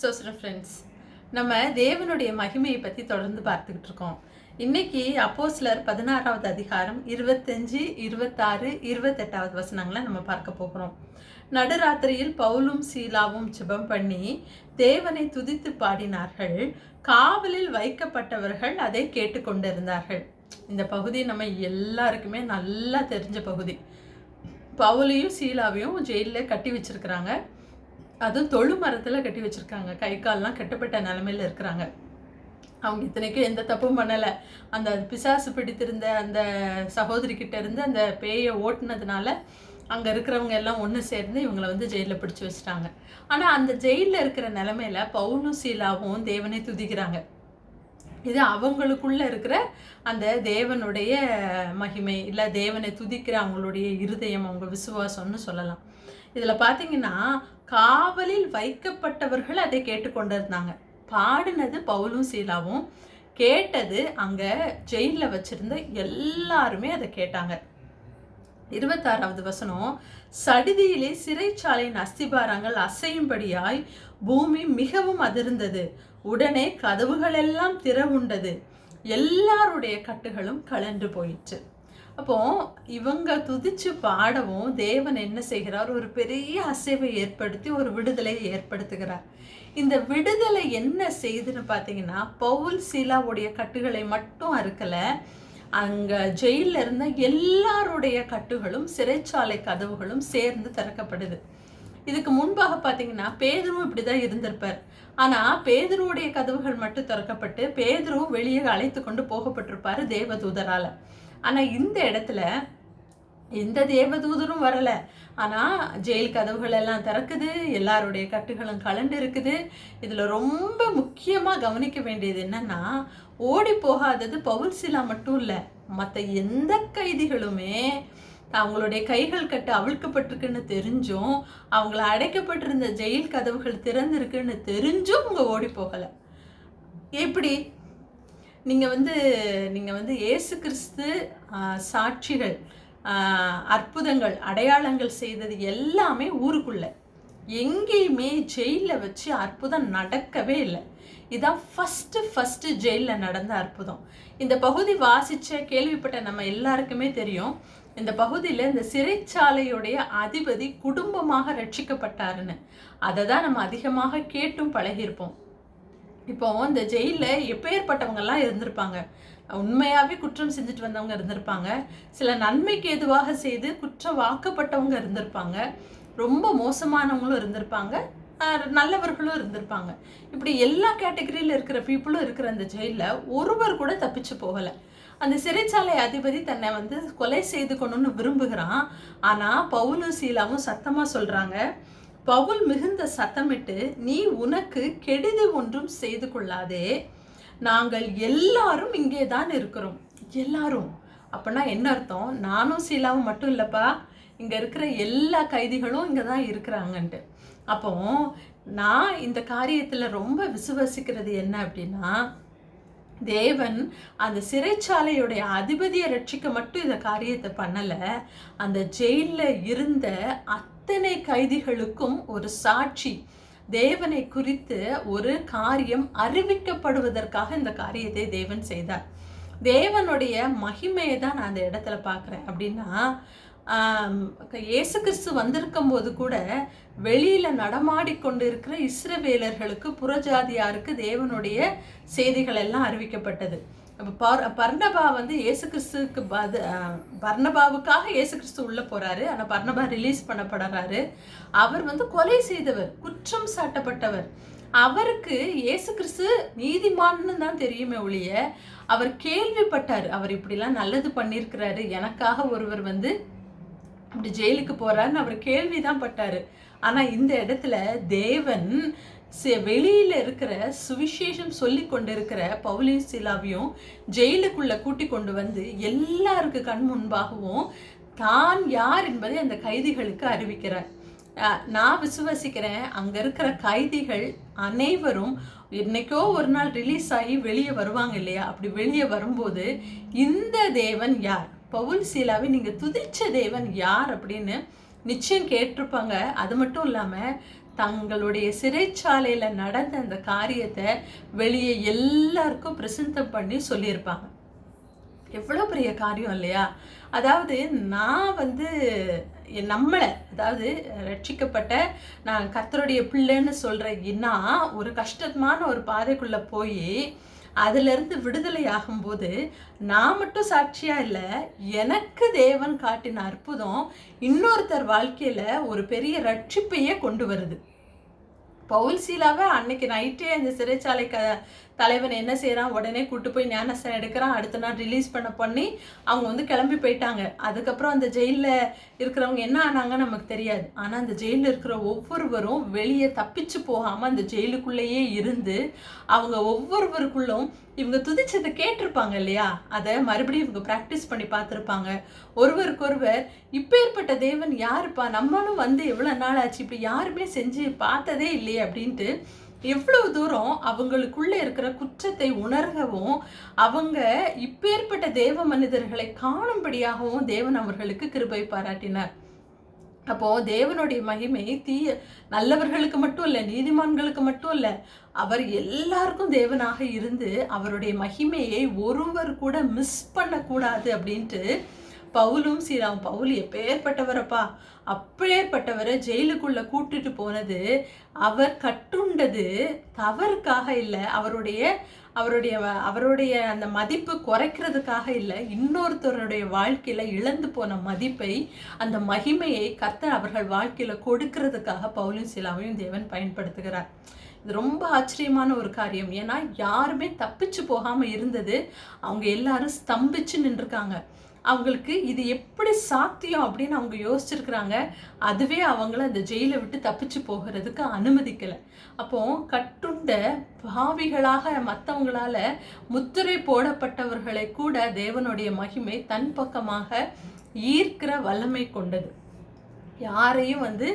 சோசர friends நம்ம தேவனுடைய மகிமையை பற்றி தொடர்ந்து பார்த்துக்கிட்டு இருக்கோம். இன்னைக்கு அப்போஸ்லர் பதினாறாவது அதிகாரம் இருபத்தஞ்சு இருபத்தாறு இருபத்தெட்டாவது வசனங்களை நம்ம பார்க்க போகிறோம். நடுராத்திரியில் பவுலும் சீலாவும் ஜெபம் பண்ணி தேவனை துதித்து பாடினார்கள். காவலில் வைக்கப்பட்டவர்கள் அதை கேட்டுக்கொண்டிருந்தார்கள். இந்த பகுதி நம்ம எல்லாருக்குமே நல்லா தெரிஞ்ச பகுதி. பவுலையும் சீலாவையும் ஜெயிலில் கட்டி வச்சிருக்கிறாங்க. அதுவும் தொழு மரத்தில் கட்டி வச்சுருக்காங்க. கை கால்லாம் கட்டப்பட்ட நிலமையில இருக்கிறாங்க. அவங்க இத்தனைக்கும் எந்த தப்பும் பண்ணலை. அந்த பிசாசு பிடித்திருந்த அந்த சகோதரிக்கிட்ட இருந்து அந்த பேயை ஓட்டுனதுனால அங்கே இருக்கிறவங்க எல்லாம் ஒன்று சேர்ந்து இவங்களை வந்து ஜெயிலில் பிடிச்சி வச்சுட்டாங்க. ஆனால் அந்த ஜெயிலில் இருக்கிற நிலமையில பவுனும் சீலாவும் தேவனை துதிக்கிறாங்க. இது அவங்களுக்குள்ள இருக்கிற அந்த தேவனுடைய மகிமை இல்லை தேவனை துதிக்கிற அவங்களுடைய இருதயம் அவங்க விசுவாசம்னு சொல்லலாம். இதில் பார்த்தீங்கன்னா காவலில் வைக்கப்பட்டவர்கள் அதை கேட்டுக்கொண்டிருந்தாங்க பாடினது பவுலும் சீலாவும். கேட்டது அங்கே ஜெயிலில் வச்சிருந்த எல்லாருமே அதை கேட்டாங்க. இருபத்தாறாவது வசனம் சடிதியிலே சிறைச்சாலையின் அஸ்திபாரங்கள் அசையும்படியாய் பூமி மிகவும் அதிர்ந்தது. உடனே கதவுகளெல்லாம் திறவுண்டது. எல்லாருடைய கட்டுகளும் கலண்டு போயிற்று. அப்போ இவங்க துதிச்சு பாடவும் தேவன் என்ன செய்கிறார்? ஒரு பெரிய அசைவை ஏற்படுத்தி ஒரு விடுதலையை ஏற்படுத்துகிறார். இந்த விடுதலை என்ன செய்துன்னு பார்த்தீங்கன்னா பவுல் சீலாவுடைய கட்டுகளை மட்டும் அறுக்கலை. அங்கே ஜெயிலில் இருந்த எல்லாருடைய கட்டுகளும் சிறைச்சாலை கதவுகளும் சேர்ந்து திறக்கப்படுது. இதுக்கு முன்பாக பார்த்தீங்கன்னா பேதரும் இப்படி தான் இருந்திருப்பார். ஆனால் பேதருடைய கதவுகள் மட்டும் திறக்கப்பட்டு பேதரும் வெளியே அழைத்து கொண்டு போகப்பட்டிருப்பார் தேவதூதரால். ஆனால் இந்த இடத்துல எந்த தேவதூதரும் வரலை. ஆனால் ஜெயில் கதவுகள் எல்லாம் திறக்குது எல்லாருடைய கட்டுகளும் கலண்டு இருக்குது. இதில் ரொம்ப முக்கியமாக கவனிக்க வேண்டியது என்னன்னா ஓடி போகாதது பவுல் சிலா மட்டும் இல்லை மற்ற எந்த கைதிகளுமே அவங்களுடைய கைகள் கட்டு அவிழ்க்கப்பட்டிருக்குன்னு தெரிஞ்சும் அவங்கள அடைக்கப்பட்டிருந்த ஜெயில் கதவுகள் திறந்திருக்குன்னு தெரிஞ்சும் அவங்க ஓடி போகலை. எப்படி? நீங்கள் வந்து நீங்கள் வந்து இயேசு கிறிஸ்து சாட்சிகள் அற்புதங்கள் அடையாளங்கள் செய்தது எல்லாமே ஊருக்குள்ளே. எங்கேயுமே ஜெயிலில் வச்சு அற்புதம் நடக்கவே இல்லை. இதான் ஃபஸ்ட்டு ஃபஸ்ட்டு ஜெயிலில் நடந்த அற்புதம். இந்த பகுதி வாசித்த கேள்விப்பட்ட நம்ம எல்லாருக்குமே தெரியும். இந்த பகுதியில் இந்த சிறைச்சாலையுடைய அதிபதி குடும்பமாக ரட்சிக்கப்பட்டாருன்னு. அதை தான் நம்ம அதிகமாக கேட்டும் பழகியிருப்போம். இப்போ இந்த ஜெயிலில் எப்பேற்பட்டவங்கெல்லாம் இருந்திருப்பாங்க? உண்மையாகவே குற்றம் செஞ்சுட்டு வந்தவங்க இருந்திருப்பாங்க. சில நன்மைக்கு எதுவாக செய்து குற்றம் வாக்கப்பட்டவங்க இருந்திருப்பாங்க. ரொம்ப மோசமானவங்களும் இருந்திருப்பாங்க. நல்லவர்களும் இருந்திருப்பாங்க. இப்படி எல்லா கேட்டகரியில் இருக்கிற பீப்புளும் இருக்கிற அந்த ஜெயிலில் ஒருவர் கூட தப்பிச்சு போகலை. அந்த சிறைச்சாலை அதிபதி தன்னை வந்து கொலை செய்து கொள்ளணும்னு விரும்புகிறான். ஆனால் பவுலும் சீலாவும் சத்தமாக சொல்கிறாங்க பவுல் மிகுந்த சத்தமிட்டு நீ உனக்கு கெடுதி ஒன்றும் செய்து கொள்ளாதே. நாங்கள் எல்லாரும் இங்கே தான் இருக்கிறோம். எல்லாரும். அப்படின்னா என்ன அர்த்தம்? நானும் சீலாவும் மட்டும் இல்லைப்பா. இங்கே இருக்கிற எல்லா கைதிகளும் இங்கே தான் இருக்கிறாங்கன்ட்டு. அப்போ நான் இந்த காரியத்தில் ரொம்ப விசுவசிக்கிறது என்ன அப்படின்னா தேவன் அந்த சிறைச்சாலையுடைய அதிபதியை ரட்சிக்க மட்டும் இந்த காரியத்தை பண்ணலை. அந்த ஜெயிலில் இருந்த அத்தனை கைதிகளுக்கும் ஒரு சாட்சி. தேவனை குறித்து ஒரு காரியம் அறிவிக்கப்படுவதற்காக இந்த காரியத்தை தேவன் செய்தார். தேவனுடைய மகிமையை தான் நான் அந்த இடத்துல பார்க்குறேன். அப்படின்னா இயேசு கிறிஸ்து வந்திருக்கும் போது கூட வெளியில் நடமாடி கொண்டு இருக்கிற இஸ்ரவேலர்களுக்கு புறஜாதியாருக்கு தேவனுடைய செய்திகள் எல்லாம் அறிவிக்கப்பட்டது. அப்போ பர் பர்ணபா வந்து இயேசு கிறிஸ்துக்கு பது பர்ணபாவுக்காக இயேசு கிறிஸ்து உள்ளே போகிறாரு ஆனால் பர்ணபா ரிலீஸ் பண்ணப்படுறாரு. அவர் வந்து கொலை செய்தவர் குற்றம் சாட்டப்பட்டவர். அவருக்கு இயேசு கிறிஸ்து நீதிமான்னு தான் தெரியுமே ஒழிய அவர் கேள்விப்பட்டார் அவர் இப்படிலாம் நல்லது பண்ணியிருக்கிறாரு எனக்காக ஒருவர் வந்து இப்படி ஜெயிலுக்கு போகிறாருன்னு அவர் கேள்விதான் பட்டார். ஆனால் இந்த இடத்துல தேவன் வெளியில இருக்கிற சுவிசேஷம் சொல்லி கொண்டு இருக்கிற சிலாவையும் ஜெயிலுக்குள்ள கூட்டி கொண்டு வந்து எல்லாருக்கு கண் முன்பாகவும் தான் யார் என்பதை அந்த கைதிகளுக்கு அறிவிக்கிறார். நான் விசுவசிக்கிறேன் அங்கே இருக்கிற கைதிகள் அனைவரும் என்னைக்கோ ஒரு நாள் ரிலீஸ் ஆகி வெளியே வருவாங்க இல்லையா? அப்படி வெளியே வரும்போது இந்த தேவன் யார்? பவுல் சீலாவை நீங்கள் துதிச்ச தேவன் யார் அப்படின்னு நிச்சயம் கேட்டிருப்பாங்க. அது மட்டும் இல்லாமல் தங்களுடைய சிறைச்சாலையில் நடந்த அந்த காரியத்தை வெளியே எல்லாருக்கும் பிரசந்தம் பண்ணி சொல்லியிருப்பாங்க. எவ்வளோ பெரிய காரியம் இல்லையா? அதாவது நான் வந்து என் நம்மளை அதாவது ரட்சிக்கப்பட்ட நான் கர்த்தருடைய பிள்ளைன்னு சொல்கிறேன்னா ஒரு கஷ்டமான ஒரு பாதைக்குள்ளே போய் அதிலிருந்து விடுதலை ஆகும்போது நான் மட்டும் சாட்சியா இல்லை எனக்கு தேவன் காட்டின அற்புதம் இன்னொருத்தர் வாழ்க்கையில ஒரு பெரிய ரட்சிப்பையே கொண்டு வருது. பவுல் சீலாவை அன்னைக்கு நைட்டே அந்த சிறைச்சாலை க தலைவன் என்ன செய்கிறான் உடனே கூட்டு போய் ஞானஸ்தானம் எடுக்கிறான். அடுத்த நாள் ரிலீஸ் பண்ண பண்ணி அவங்க வந்து கிளம்பி போயிட்டாங்க. அதுக்கப்புறம் அந்த ஜெயிலில் இருக்கிறவங்க என்ன ஆனாங்க நமக்கு தெரியாது. ஆனால் அந்த ஜெயிலில் இருக்கிற ஒவ்வொருவரும் வெளியே தப்பிச்சு போகாமல் அந்த ஜெயிலுக்குள்ளேயே இருந்து அவங்க ஒவ்வொருவருக்குள்ளும் இவங்க துதிச்சதை கேட்டிருப்பாங்க இல்லையா? அதை மறுபடியும் இவங்க ப்ராக்டிஸ் பண்ணி பார்த்துருப்பாங்க. ஒருவருக்கொருவர் இப்பேற்பட்ட தேவன் யாருப்பா? நம்மளும் வந்து எவ்வளோ நாள் ஆச்சு இப்படி யாருமே செஞ்சு பார்த்ததே இல்லையே அப்படின்ட்டு எவ்வளவு தூரம் அவங்களுக்குள்ள இருக்கிற குற்றத்தை உணர்கவும் அவங்க இப்பேற்பட்ட தேவ மனிதர்களை காணும்படியாகவும் தேவன் அவர்களுக்கு கிருபை பாராட்டினார். அப்போ தேவனுடைய மகிமை தீய நல்லவர்களுக்கு மட்டும் இல்லை நீதிமான்களுக்கு மட்டும் இல்லை அவர் எல்லாருக்கும் தேவனாக இருந்து அவருடைய மகிமையை ஒருவர் கூட மிஸ் பண்ணக்கூடாது அப்படின்ட்டு பவுலும் சீராம் பவுல் எப்பேற்பட்டவரப்பா? அப்பேற்பட்டவரை ஜெயிலுக்குள்ள கூட்டிட்டு போனது அவர் கட்டுண்டது தவறுக்காக இல்லை. அவருடைய அவருடைய அவருடைய அந்த மதிப்பு குறைக்கிறதுக்காக இல்லை. இன்னொருத்தருடைய வாழ்க்கையில இழந்து போன மதிப்பை அந்த மகிமையை கத்த அவர்கள் வாழ்க்கையில கொடுக்கறதுக்காக பவுலும் சீலாவையும் தேவன் பயன்படுத்துகிறார். இது ரொம்ப ஆச்சரியமான ஒரு காரியம். ஏன்னா யாருமே தப்பிச்சு போகாம இருந்தது. அவங்க எல்லாரும் ஸ்தம்பிச்சு நின்றுருக்காங்க. அவங்களுக்கு இது எப்படி சாத்தியம் அப்படின்னு அவங்க யோசிச்சிருக்கிறாங்க. அதுவே அவங்கள அந்த ஜெயிலை விட்டு தப்பிச்சு போகிறதுக்கு அனுமதிக்கலை. அப்போ கட்டுண்ட பாவிகளாக மற்றவங்களால முத்திரை போடப்பட்டவர்களை கூட தேவனுடைய மகிமை தன் பக்கமாக ஈர்க்கிற வல்லமை கொண்டது. யாரையும் வந்து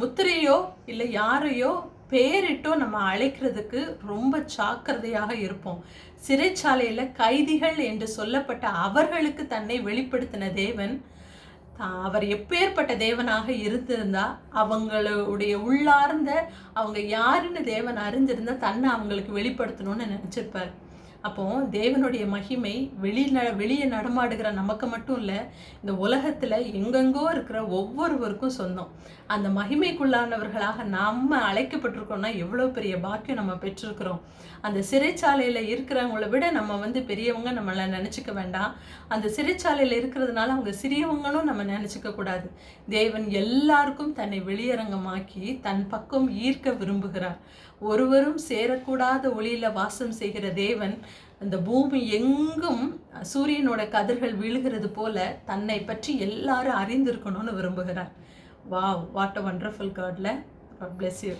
முத்திரையோ இல்லை யாரையோ பேரிட்டோ நம்ம அழைக்கிறதுக்கு ரொம்ப ஜாக்கிரதையாக இருப்போம். சிறைச்சாலையில் கைதிகள் என்று சொல்லப்பட்ட அவர்களுக்கு தன்னை வெளிப்படுத்தின தேவன் அவர் எப்பேற்பட்ட தேவனாக இருந்திருந்தா அவங்களுடைய உள்ளார்ந்த அவங்க யாருன்னு தேவன் அறிஞ்சிருந்தா தன்னை அவங்களுக்கு வெளிப்படுத்தணும்னு நினச்சிருப்பார். அப்போ தேவனுடைய மகிமை வெளி ந வெளியே நடமாடுகிற நமக்கு மட்டும் இல்லை இந்த உலகத்தில் எங்கெங்கோ இருக்கிற ஒவ்வொருவருக்கும் சொந்தம். அந்த மகிமைக்குள்ளானவர்களாக நம்ம அழைக்கப்பட்டிருக்கோம்னா எவ்வளோ பெரிய பாக்கியம் நம்ம பெற்றிருக்கிறோம். அந்த சிறைச்சாலையில் இருக்கிறவங்கள விட நம்ம வந்து பெரியவங்க நம்மளை நினச்சிக்க வேண்டாம். அந்த சிறைச்சாலையில் இருக்கிறதுனால அவங்க சிறியவங்களும் நம்ம நினச்சிக்க கூடாது. தேவன் எல்லாருக்கும் தன்னை வெளியரங்கமாக்கி தன் பக்கம் ஈர்க்க விரும்புகிறார். ஒருவரும் சேரக்கூடாத ஒளியில் வாசம் செய்கிற தேவன் அந்த பூமி எங்கும் சூரியனோட கதிர்கள் விழுகிறது போல தன்னை பற்றி எல்லாரும் அறிந்திருக்கணும்னு விரும்புகிறார். வாவ் வாட் அ வண்டர்ஃபுல் காட்ல பிளெஸ் யூ